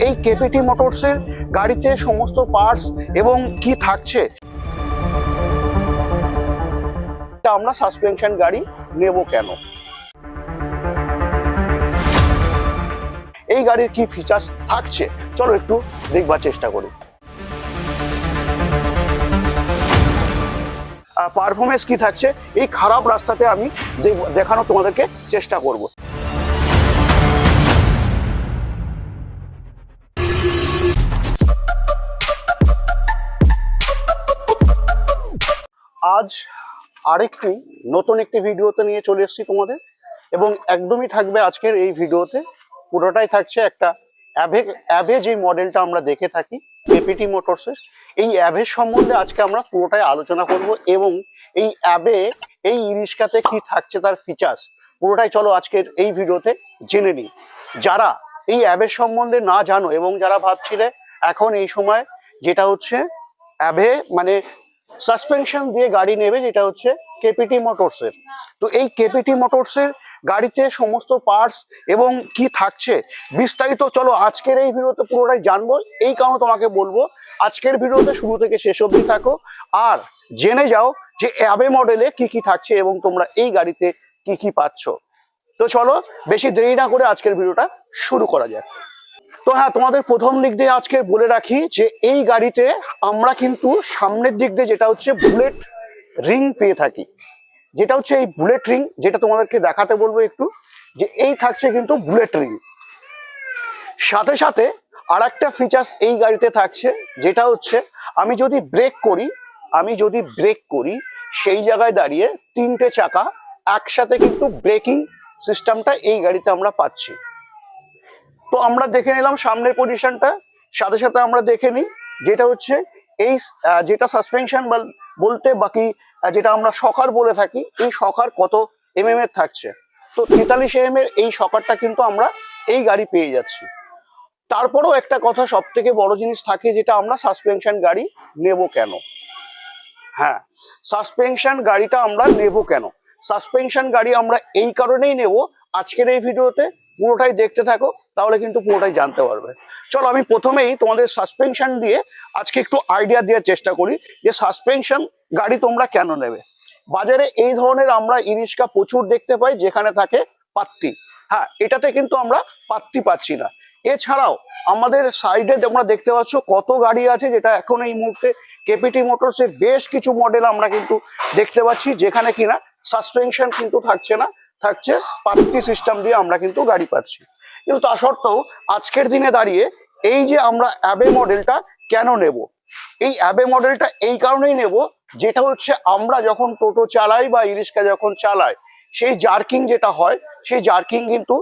এই কেপিটি মোটরসের গাড়িতে সমস্ত পার্টস এবং কি থাকছে আমরা সাসপেনশন গাড়ি নেব কেন? এই গাড়ির কি ফিচার্স থাকছে? চলো একটু দেখবার চেষ্টা করি। পারফরমেন্স কি থাকছে? এই খারাপ রাস্তাতে আমি দেখ- দেখানো তোমাদেরকে চেষ্টা করব। আজ আরেকটি নতুন একটি ভিডিওতে নিয়ে চলে এসেছি তোমাদের। এবং একদমই থাকবে আজকের এই ভিডিওতে। পুরোটাই থাকছে একটা অ্যাভে অ্যাভে যে মডেলটা আমরা দেখে থাকি এপিটি মোটরসের এই অ্যাভের সম্বন্ধে আজকে আমরা পুরোটাই আলোচনা করব এবং এই অ্যাবে এই ইরিস্কাতে কি থাকছে তার ফিচার্স পুরোটাই চলো আজকের এই ভিডিওতে জেনে নিই। যারা এই অ্যাবের সম্বন্ধে না জানো এবং যারা ভাবছিলে, এখন এই সময় যেটা হচ্ছে, অ্যাভে মানে সাসপেনশন দিয়ে গাড়ি নেবে, যেটা হচ্ছে কেপিটি মোটরসের তো এই কেপিটি মোটরসের গাড়িতে সমস্ত পার্টস এবং কি থাকছে বিস্তারিত চলো আজকের এই ভিডিওতে পুরোটাই জানব। এই কারণে তোমাকে বলব, আজকের ভিডিওতে শুরু থেকে শেষ অবধি থাকো। আর জেনে যাও যে অ্যাবে মডেলে কি কি থাকছে এবং তোমরা এই গাড়িতে কি কি পাচ্ছ। তো চলো, বেশি দেরি না করে আজকের ভিডিওটা শুরু করা যাক। তো হ্যাঁ তোমাদের প্রথম দিক দিয়ে আজকে বলে রাখি যে এই গাড়িতে আমরা কিন্তু সামনের দিক দিয়ে যেটা হচ্ছে বুলেট রিং পেয়ে থাকি। যেটা হচ্ছে এই বুলেট রিং যেটা তোমাদেরকে দেখাতে বলব একটু, যে এই থাকছে কিন্তু বুলেট রিং সাথে সাথে আর একটা ফিচার্স এই গাড়িতে থাকছে, যেটা হচ্ছে আমি যদি ব্রেক করি, আমি যদি ব্রেক করি, সেই জায়গায় দাঁড়িয়ে তিনটে চাকা একসাথে কিন্তু ব্রেকিং সিস্টেমটা এই গাড়িতে আমরা পাচ্ছি। তো আমরা দেখে নিলাম সামনের পজিশনটা সাথে সাথে আমরা দেখে নিই যেটা হচ্ছে এই যেটা সাসপেনশন বলতে বাকি যেটা আমরা সকার বলে থাকি, এই সকার কত এম এর থাকছে? তো তেতাল্লিশ এম এর এই সকারটা কিন্তু আমরা এই গাড়ি পেয়ে যাচ্ছি। তারপরেও একটা কথা সব থেকে বড় জিনিস থাকে যেটা আমরা সাসপেনশন গাড়ি নেব কেন? হ্যাঁ সাসপেনশন গাড়িটা আমরা নেব কেন? সাসপেনশন গাড়ি আমরা এই কারণেই নেব আজকের এই ভিডিওতে। পুরোটাই দেখতে থাকো, তাহলে কিন্তু পুরোটাই জানতে পারবে। চলো আমি প্রথমেই তোমাদের সাসপেনশন দিয়ে আজকে একটু আইডিয়া দেওয়ার চেষ্টা করি যে সাসপেনশন গাড়ি তোমরা কেন নেবে। বাজারে এই ধরনের আমরা ইরিশকা প্রচুর দেখতে পাই, যেখানে থাকে পাত্তি। হ্যাঁ এটাতে কিন্তু আমরা পাত্তি পাচ্ছি না। এছাড়াও আমাদের সাইডে তোমরা দেখতে পাচ্ছ কত গাড়ি আছে, যেটা এখন এই মুহূর্তে কেপিটি মোটরসের বেশ কিছু মডেল আমরা কিন্তু দেখতে পাচ্ছি, যেখানে কিনা সাসপেনশন কিন্তু থাকছে না। থাকছে পাত্তি সিস্টেম দিয়ে আমরা কিন্তু গাড়ি পাচ্ছি। কিন্তু তা সত্ত্বেও আজকের দিনে দাঁড়িয়ে এই যে আমরা অ্যাবে মডেলটা কেন নেব? এই অ্যাবে মডেলটা এই কারণেই নেব, যেটা হচ্ছে আমরা যখন টোটো চালাই বা ইরিস্কা যখন চালাই, সেই জার্কিং যেটা হয়, সেই জার্কিং কিন্তু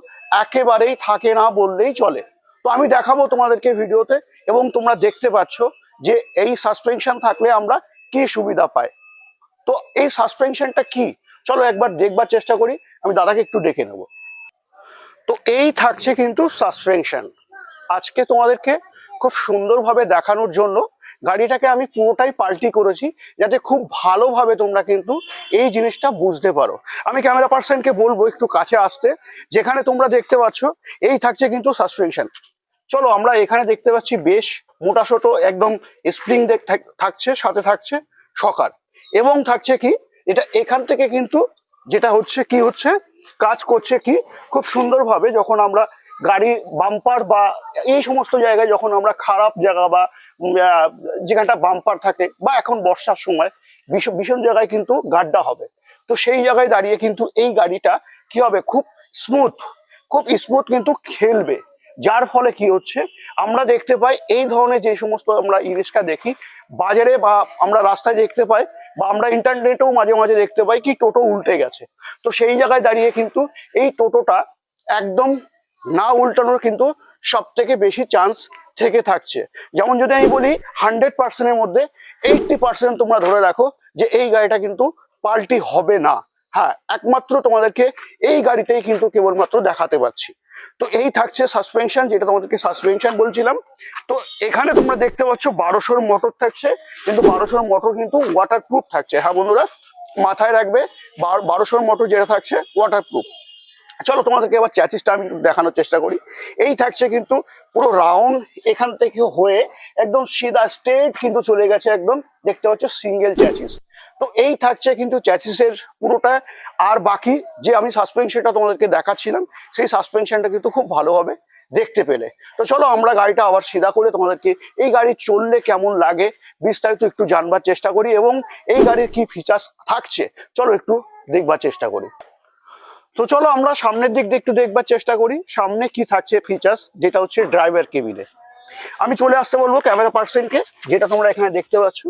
একেবারেই থাকে না বললেই চলে। তো আমি দেখাবো তোমাদেরকে ভিডিওতে এবং তোমরা দেখতে পাচ্ছ যে এই সাসপেনশন থাকলে আমরা কি সুবিধা পাই। তো এই সাসপেনশনটা কি? চলো একবার দেখবার চেষ্টা করি। আমি দাদাকে একটু ডেকে নেব। তো এই থাকছে কিন্তু সাসপেনশন আজকে তোমাদেরকে খুব সুন্দরভাবে দেখানোর জন্য গাড়িটাকে আমি পুরোটাই পাল্টি করেছি, যাতে খুব ভালোভাবে তোমরা কিন্তু এই জিনিসটা বুঝতে পারো। আমি ক্যামেরা পার্সনকে বলব একটু কাছে আসতে, যেখানে তোমরা দেখতে পাচ্ছ, এই থাকছে কিন্তু সাসপেনশন চলো আমরা এখানে দেখতে পাচ্ছি বেশ মোটা ছোট একদম স্প্রিং থাকছে, সাথে থাকছে সকার। এবং থাকছে কি, এটা এখান থেকে কিন্তু যেটা হচ্ছে কি হচ্ছে? কাজ করছে কি? খুব সুন্দরভাবে যখন আমরা গাড়ি বাম্পার বা এই সমস্ত জায়গায় যখন আমরা খারাপ জায়গা বা যেখানটা বাম্পার থাকে বা এখন বর্ষার সময় ভীষণ ভীষণ জায়গায় কিন্তু গাড্ডা হবে। তো সেই জায়গায় দাঁড়িয়ে কিন্তু এই গাড়িটা কি হবে? খুব স্মুথ খুব স্মুথ কিন্তু খেলবে। যার ফলে কি হচ্ছে? আমরা দেখতে পাই এই ধরনের যে সমস্ত আমরা ইরিস্কা দেখি, বাজারে বা আমরা রাস্তায় দেখতে পাই বা আমরা ইন্টারনেটেও মাঝে মাঝে দেখতে পাই কি টোটো উল্টে গেছে। তো সেই জায়গায় দাঁড়িয়ে কিন্তু এই টোটোটা একদম না উল্টানোর কিন্তু সব থেকে বেশি চান্স থেকে থাকছে। যেমন যদি আমি বলি হান্ড্রেড পার্সেন্টের মধ্যে এইটটি পার্সেন্ট তোমরা ধরে রাখো যে এই গাড়িটা কিন্তু পাল্টি হবে না। হ্যাঁ একমাত্র তোমাদেরকে এই গাড়িতেই কিন্তু কেবলমাত্র দেখাতে পাচ্ছি তো এই থাকছে সাসপেনশন যেটা তোমাদেরকে সাসপেনশন বলছিলাম। তো এখানে তোমরা দেখতে পাচ্ছ বারোশোর মোটর থাকছে, কিন্তু বারোশোর মোটর কিন্তু ওয়াটার প্রুফ থাকছে। হ্যাঁ বন্ধুরা, মাথায় রাখবে বারোশোর মোটর যেটা থাকছে ওয়াটার প্রুফ চলো তোমাদেরকে এবার চ্যাচিসটা আমি দেখানোর চেষ্টা করি। এই থাকছে কিন্তু পুরো রাউন্ড এখান থেকে হয়ে একদম সিধা স্ট্রেট কিন্তু চলে গেছে একদম, দেখতে পাচ্ছ সিঙ্গেল চ্যাচিস তো এই থাকছে কিন্তু চ্যাচিসের পুরোটা। আর বাকি যে আমি সাসপেনশনটা তোমাদেরকে দেখাচ্ছিলাম, সেই সাসপেনশনটা কিন্তু খুব ভালোভাবে দেখতে পেলে। তো চলো আমরা গাড়িটা আবার সিধা করে তোমাদেরকে এই গাড়ি চললে কেমন লাগে বিস্তারিত একটু জানবার চেষ্টা করি এবং এই গাড়ির কি ফিচার্স থাকছে, চলো একটু দেখবার চেষ্টা করি। তো চলো আমরা সামনের দিক দিয়ে একটু দেখবার চেষ্টা করি, সামনে কি থাকছে ফিচার্স যেটা হচ্ছে ড্রাইভার কেবিনে আমি চলে আসতে বলব ক্যামেরা পার্সনকে যেটা তোমরা এখানে দেখতে পাচ্ছ।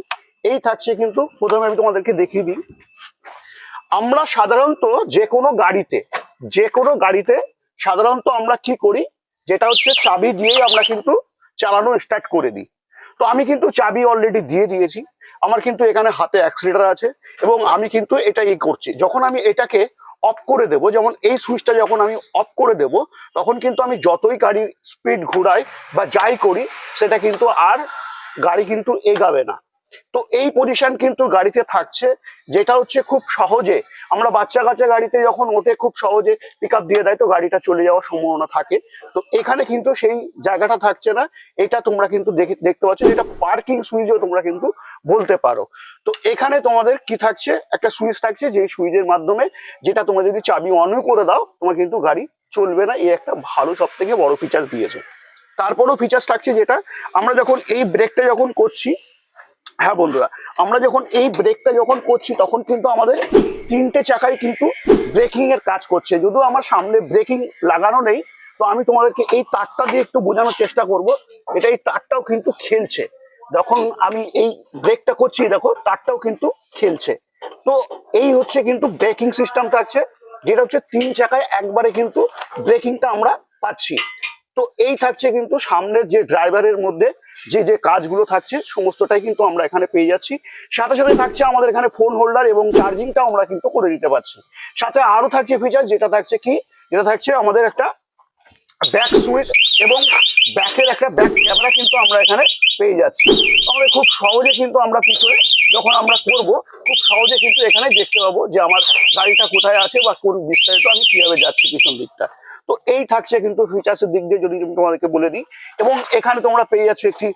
এই থাকছে কিন্তু প্রথমে আমি তোমাদেরকে দেখিয়ে দিই। আমরা সাধারণত যে কোনো গাড়িতে যে কোনো গাড়িতে সাধারণত আমরা কি করি? যেটা হচ্ছে চাবি দিয়েই আমরা কিন্তু চালানো স্টার্ট করে দিই। তো আমি কিন্তু চাবি অলরেডি দিয়ে দিয়েছি। আমার কিন্তু এখানে হাতে অ্যাক্সিলেটার আছে এবং আমি কিন্তু এটা ই করছি। যখন আমি এটাকে অফ করে দেবো, যেমন এই সুইচটা যখন আমি অফ করে দেব, তখন কিন্তু আমি যতই গাড়ির স্পিড ঘোরাই বা যাই করি, সেটা কিন্তু আর গাড়ি কিন্তু এগাবে না। তো এই পজিশন কিন্তু গাড়িতে থাকছে, যেটা হচ্ছে খুব সহজে। আমরা বাচ্চা কাচ্চা গাড়িতে যখন ওঠে, খুব সহজে পিক দিয়ে দেয়, তো গাড়িটা চলে যাওয়ার সম্ভাবনা থাকে। তো এখানে কিন্তু সেই জায়গাটা থাকছে না, এটা তোমরা কিন্তু দেখে, দেখতে পাচ্ছ, যেটা পার্কিং সুইচও তোমরা কিন্তু বলতে পারো। তো এখানে তোমাদের কি থাকছে? একটা সুইচ থাকছে যে সুইচের মাধ্যমে যেটা তোমরা যদি চাবি অনও করে দাও, তোমার কিন্তু গাড়ি চলবে না। এই একটা ভালো সব থেকে বড় ফিচার্স দিয়েছে। তারপরেও ফিচার্স থাকছে যেটা, আমরা যখন এই ব্রেকটা যখন করছি হ্যাঁ বন্ধুরা, আমরা যখন এই ব্রেকটা যখন করছি, তখন কিন্তু আমাদের তিনটে চাকায় কিন্তু ব্রেকিং এর কাজ করছে। যদিও আমার সামনে ব্রেকিং লাগানো নেই, তো আমি তোমাদেরকে এই তারটা দিয়ে একটু বোঝানোর চেষ্টা করব। এটা এই তারটাও কিন্তু খেলছে। যখন আমি এই ব্রেকটা করছি, দেখো, তারটাও কিন্তু খেলছে। তো এই হচ্ছে কিন্তু ব্রেকিং সিস্টেম থাকছে যেটা হচ্ছে তিন চাকায় একবারে কিন্তু ব্রেকিংটা আমরা পাচ্ছি। তো এই থাকছে কিন্তু সামনের যে ড্রাইভারের মধ্যে যে যে কাজগুলো থাকছে, সমস্তটাই কিন্তু আমরা এখানে পেয়ে যাচ্ছি। সাথে সাথে থাকছে আমাদের এখানে ফোন হোল্ডার এবং চার্জিংটাও আমরা কিন্তু করে দিতে পারছি। সাথে আরও থাকছে ফিচার যেটা থাকছে কি? যেটা থাকছে আমাদের একটা ব্যাক সুইচ এবং ব্যাকের একটা ব্যাক ক্যামেরা কিন্তু আমরা এখানে পেয়ে যাচ্ছি। আমাদের খুব সহজে কিন্তু আমরা পিছনে যখন আমরা করব খুব সহজে কিন্তু এখানে দেখতে পাবো যে আমার গাড়িটা কোথায় আছে বা কোন বিস্তারিত আমি কীভাবে যাচ্ছি পিছন দিকটা। তো এই থাকছে কিন্তু ফিচার্সের দিক দিয়ে যদি তোমাদেরকে বলে দিই, এবং এখানে তোমরা পেয়ে যাচ্ছ একটি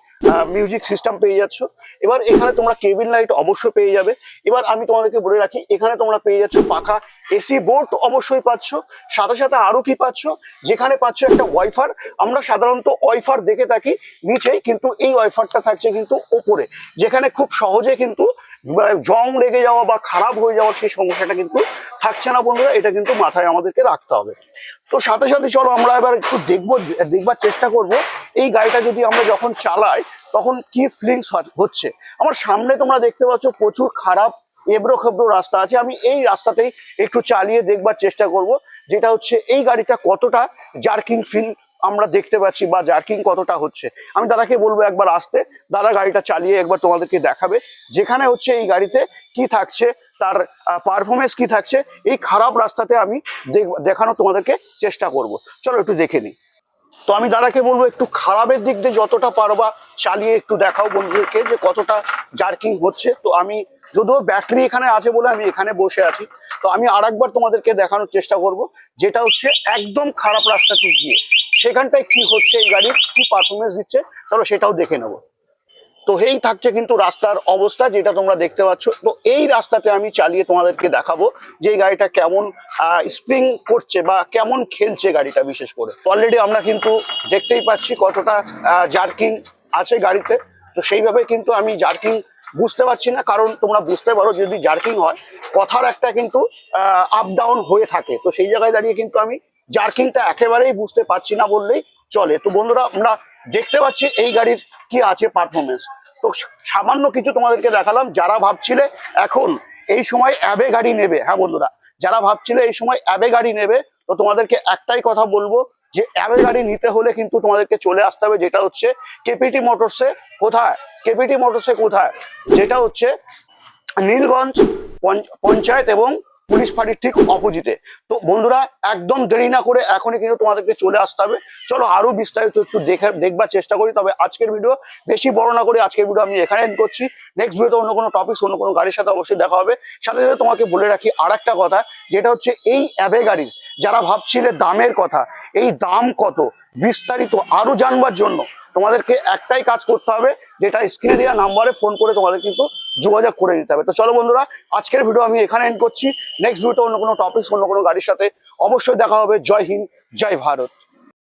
মিউজিক সিস্টেম পেয়ে যাচ্ছ। এবার এখানে তোমরা কেবিন লাইট অবশ্যই পেয়ে যাবে। এবার আমি তোমাদেরকে বলে রাখি, এখানে তোমরা পেয়ে যাচ্ছ পাখা এসি বোর্ড অবশ্যই পাচ্ছ। সাথে সাথে আরও কি পাচ্ছ? যেখানে পাচ্ছ একটা ওয়াইফার আমরা সাধারণত ওয়াইফার দেখে থাকি নিচেই, কিন্তু এই ওয়াইফারটা থাকছে কিন্তু ওপরে। যেখানে খুব সহজে কিন্তু জং লেগে যাওয়া বা খারাপ হয়ে যাওয়ার সেই সমস্যাটা কিন্তু থাকছে না বন্ধুরা, এটা কিন্তু মাথায় আমাদেরকে রাখতে হবে। তো সাথে সাথে চলো আমরা এবার একটু দেখব, দেখবার চেষ্টা করব। এই গাড়িটা যদি আমরা যখন চালাই, তখন কি ফিলিংস হচ্ছে? আমার সামনে তোমরা দেখতে পাচ্ছ প্রচুর খারাপ এবড়ো খেবড়ো রাস্তা আছে। আমি এই রাস্তাতেই একটু চালিয়ে দেখবার চেষ্টা করব, যেটা হচ্ছে এই গাড়িটা কতটা জার্কিং ফিল আমরা দেখতে পাচ্ছি বা জার্কিং কতটা হচ্ছে। আমি দাদাকে বলব একবার আসতে, দাদা গাড়িটা চালিয়ে একবার তোমাদেরকে দেখাবে, যেখানে হচ্ছে এই গাড়িতে কি থাকছে, তার পারফরমেন্স কি থাকছে, এই খারাপ রাস্তাতে আমি দেখ- দেখানো তোমাদেরকে চেষ্টা করব। চলো একটু দেখে নিই। তো আমি দাদাকে বলব একটু খারাপের দিক দিয়ে যতটা পারবা চালিয়ে একটু দেখাও বন্ধুদেরকে যে কতটা জার্কিং হচ্ছে। তো আমি, যদিও ব্যাটারি এখানে আছে বলে আমি এখানে বসে আছি, তো আমি আরেকবার তোমাদেরকে দেখানোর চেষ্টা করব, যেটা হচ্ছে একদম খারাপ রাস্তাতে গিয়ে। সেখানটায় কি হচ্ছে এই গাড়ির, কি পারফরমেন্স দিচ্ছে তাহলে সেটাও দেখে নেব। তো এই থাকছে কিন্তু রাস্তার অবস্থা যেটা তোমরা দেখতে পাচ্ছ। তো এই রাস্তাতে আমি চালিয়ে তোমাদেরকে দেখাবো যে এই গাড়িটা কেমন স্প্রিং করছে বা কেমন খেলছে গাড়িটা বিশেষ করে। অলরেডি আমরা কিন্তু দেখতেই পাচ্ছি কতটা জার্কিং আছে গাড়িতে। তো সেইভাবে কিন্তু আমি জার্কিং বুঝতে পারছি না, কারণ তোমরা বুঝতে পারো যদি জার্কিং হয়, কথার একটা কিন্তু আপ ডাউন হয়ে থাকে। তো সেই জায়গায় দাঁড়িয়ে কিন্তু আমি জার্কিংটা একেবারেই বুঝতে পারছি না বললেই চলে। তো বন্ধুরা, আমরা দেখতে পাচ্ছি এই গাড়ির কি আছে পারফরমেন্স তো সামান্য কিছু তোমাদেরকে দেখালাম, যারা ভাবছিলে এখন এই সময় অ্যাবে গাড়ি নেবে হ্যাঁ বন্ধুরা? যারা ভাবছিলে এই সময় অ্যাবে গাড়ি নেবে, তো তোমাদেরকে একটাই কথা বলব যে, অ্যাবে গাড়ি নিতে হলে কিন্তু তোমাদেরকে চলে আসতে হবে, যেটা হচ্ছে কেপিটি মোটরসে কোথায়? কেপিটি মোটরসে কোথায়? যেটা হচ্ছে নীলগঞ্জ পঞ্চ- পঞ্চায়েত এবং পুলিশ ফাঁড়ির ঠিক অপোজিটে তো বন্ধুরা, একদম দেরি না করে এখনই কিন্তু তোমাদেরকে চলে আসতে হবে। চলো আরও বিস্তারিত একটু দেখে, দেখবার চেষ্টা করি। তবে আজকের ভিডিও বেশি বড় না করে আজকের ভিডিও আমি এখানে এন্ড করছি। নেক্সট ভিডিওতে অন্য কোনো টপিক অন্য কোনো গাড়ির সাথে অবশ্যই দেখা হবে। সাথে সাথে তোমাকে বলে রাখি আর একটা কথা, যেটা হচ্ছে এই অ্যাবে গাড়ির যারা ভাবছিলে দামের কথা, এই দাম কত, বিস্তারিত আরও জানবার জন্য তোমাদেরকে একটাই কাজ করতে হবে, যেটা স্ক্রিনে দেওয়া নাম্বারে ফোন করে তোমাদের কিন্তু যোগাযোগ করে নিতে হবে। তো চলো বন্ধুরা, আজকের ভিডিও আমি এখানে এন্ড করছি। নেক্সট ভিডিওতে অন্য কোনো টপিক অন্য কোনো গাড়ির সাথে অবশ্যই দেখা হবে। জয় হিন্দ, জয় ভারত।